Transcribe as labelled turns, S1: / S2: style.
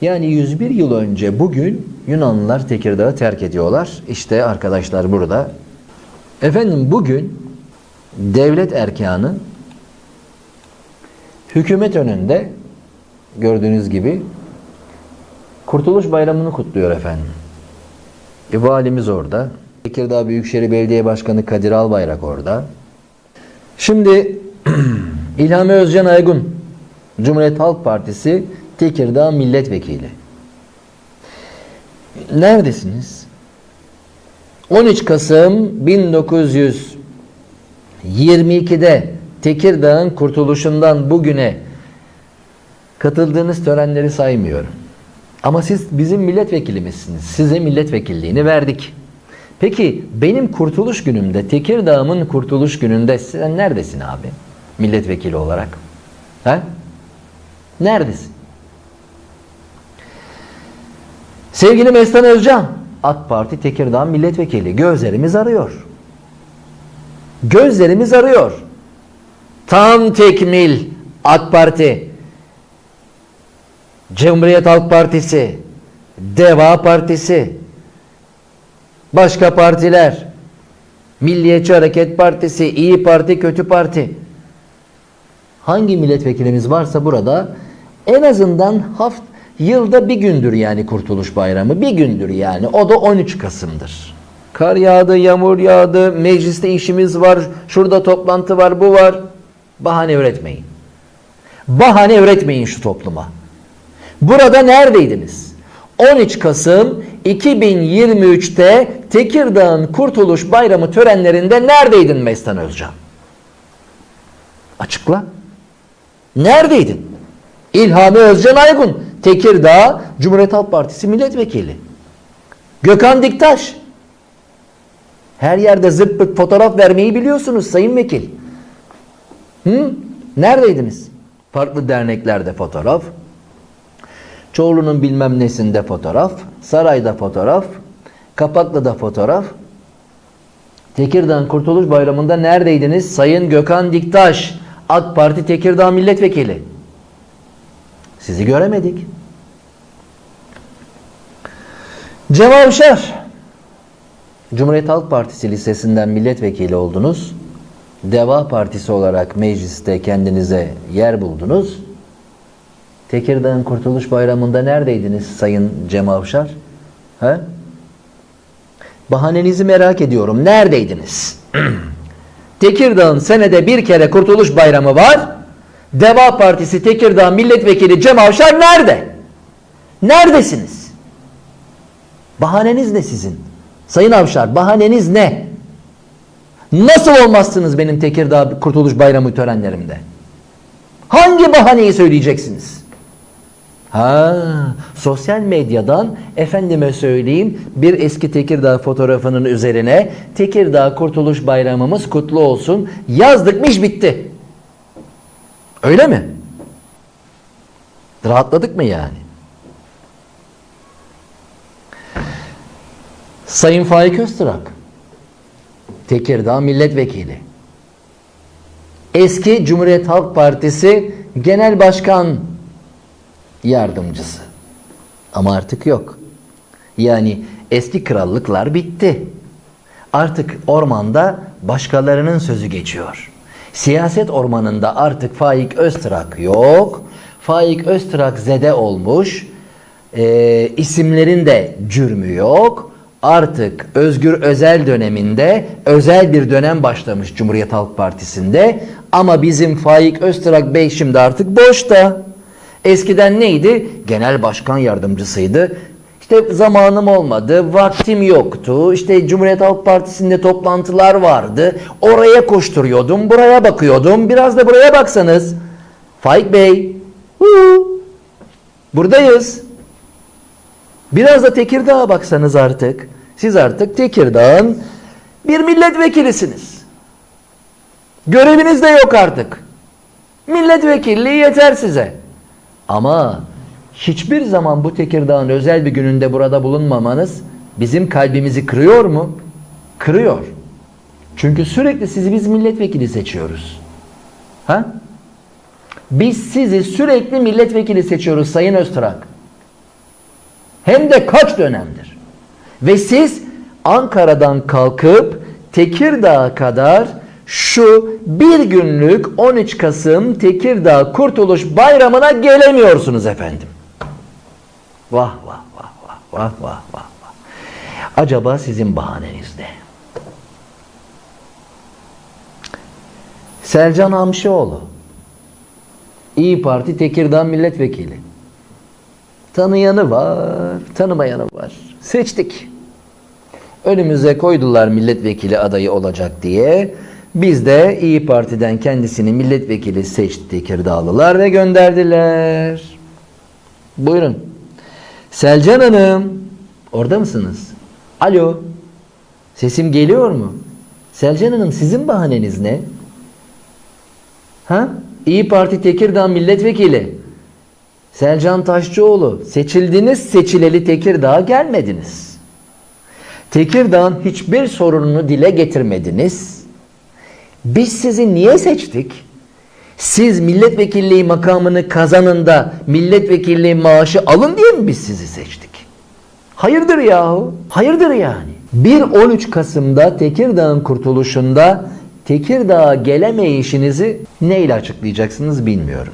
S1: Yani 101 yıl önce bugün Yunanlılar Tekirdağ'ı terk ediyorlar. İşte arkadaşlar burada. Efendim bugün devlet erkanı hükümet önünde gördüğünüz gibi Kurtuluş Bayramı'nı kutluyor efendim. E, valimiz orada. Tekirdağ Büyükşehir Belediye Başkanı Kadir Albayrak orada. Şimdi İlhami Özcan Aygun, Cumhuriyet Halk Partisi Tekirdağ Milletvekili. Neredesiniz? 13 Kasım 1922'de Tekirdağ'ın kurtuluşundan bugüne katıldığınız törenleri saymıyorum. Ama siz bizim milletvekilimizsiniz. Size milletvekilliğini verdik. Peki benim kurtuluş günümde, Tekirdağ'ımın kurtuluş gününde sen neredesin abi? Milletvekili olarak. He? Neredesin? Sevgili Mestan Özcan, AK Parti Tekirdağ milletvekili. Gözlerimiz arıyor. Gözlerimiz arıyor. Tam tekmil AK Parti, Cumhuriyet Halk Partisi, Deva Partisi, başka partiler, Milliyetçi Hareket Partisi, İyi Parti, Kötü Parti. Hangi milletvekilimiz varsa burada en azından haft yılda bir gündür yani Kurtuluş Bayramı. Bir gündür yani. O da 13 Kasım'dır. Kar yağdı, yağmur yağdı, mecliste işimiz var, şurada toplantı var, bu var. Bahane üretmeyin. Bahane üretmeyin şu topluma. Burada neredeydiniz? 13 Kasım 2023'te Tekirdağ'ın Kurtuluş Bayramı törenlerinde neredeydin Mestan Özcan? Açıkla. Neredeydin? İlhami Özcan Aygun, Tekirdağ Cumhuriyet Halk Partisi milletvekili. Gökhan Diktaş. Her yerde zırt pırt fotoğraf vermeyi biliyorsunuz sayın vekil. Hı? Neredeydiniz? Farklı derneklerde fotoğraf. Çorlu'nun bilmem nesinde fotoğraf. Sarayda fotoğraf. Kapaklı'da fotoğraf. Tekirdağ Kurtuluş Bayramı'nda neredeydiniz? Sayın Gökhan Diktaş, AK Parti Tekirdağ Milletvekili. Sizi göremedik. Cem Avşar, Cumhuriyet Halk Partisi Lisesi'nden milletvekili oldunuz. Deva Partisi olarak mecliste kendinize yer buldunuz. Tekirdağ'ın Kurtuluş Bayramı'nda neredeydiniz Sayın Cem Avşar? He? Bahanenizi merak ediyorum. Neredeydiniz? Tekirdağ'ın senede bir kere Kurtuluş Bayramı var. Deva Partisi Tekirdağ Milletvekili Cem Avşar nerede? Neredesiniz? Bahaneniz ne sizin? Sayın Avşar bahaneniz ne? Nasıl olmazsınız benim Tekirdağ Kurtuluş Bayramı törenlerimde? Hangi bahaneyi söyleyeceksiniz? Ha, sosyal medyadan efendime söyleyeyim bir eski Tekirdağ fotoğrafının üzerine Tekirdağ Kurtuluş Bayramımız kutlu olsun yazdıkmış bitti. Öyle mi? Rahatladık mı yani? Sayın Faik Öztürk Tekirdağ Milletvekili Eski Cumhuriyet Halk Partisi Genel Başkan Yardımcısı Ama artık yok. Yani eski krallıklar bitti. Artık ormanda başkalarının sözü geçiyor. Siyaset ormanında artık Faik Öztrak yok. Faik Öztrak zede olmuş. Ee, isimlerin de cürmü yok. Artık Özgür Özel döneminde özel bir dönem başlamış Cumhuriyet Halk Partisi'nde. Ama bizim Faik Öztrak Bey şimdi artık boşta. Eskiden neydi? Genel başkan yardımcısıydı. İşte zamanım olmadı, vaktim yoktu. İşte Cumhuriyet Halk Partisi'nde toplantılar vardı. Oraya koşturuyordum, buraya bakıyordum. Biraz da buraya baksanız. Faik Bey, huu, buradayız. Biraz da Tekirdağ'a baksanız artık. Siz artık Tekirdağ'ın bir milletvekilisiniz. Göreviniz de yok artık. Milletvekilliği yeter size. Ama hiçbir zaman bu Tekirdağ'ın özel bir gününde burada bulunmamanız bizim kalbimizi kırıyor mu? Kırıyor. Çünkü sürekli sizi biz milletvekili seçiyoruz. Ha? Biz sizi sürekli milletvekili seçiyoruz Sayın Öztürk. Hem de kaç dönemdir. Ve siz Ankara'dan kalkıp Tekirdağ'a kadar şu bir günlük 13 Kasım Tekirdağ Kurtuluş Bayramı'na gelemiyorsunuz efendim. Vah vah vah vah vah vah vah. vah. Acaba sizin bahaneniz ne? Selcan Hamşioğlu. İyi Parti Tekirdağ Milletvekili. Tanıyanı var, tanımayanı var. Seçtik. Önümüze koydular milletvekili adayı olacak diye. Biz de İyi Parti'den kendisini milletvekili seçti Tekirdağlılar ve gönderdiler. Buyurun. Selcan Hanım, orada mısınız? Alo, sesim geliyor mu? Selcan Hanım sizin bahaneniz ne? Ha? İyi Parti Tekirdağ milletvekili. Selcan Taşçıoğlu, seçildiniz seçileli Tekirdağ'a gelmediniz. Tekirdağ'ın hiçbir sorununu dile getirmediniz. Biz sizi niye seçtik? Siz milletvekilliği makamını kazanında milletvekilliği maaşı alın diye mi biz sizi seçtik? Hayırdır yahu? Hayırdır yani? 1-13 Kasım'da Tekirdağ'ın kurtuluşunda Tekirdağ'a gelemeyişinizi neyle açıklayacaksınız bilmiyorum.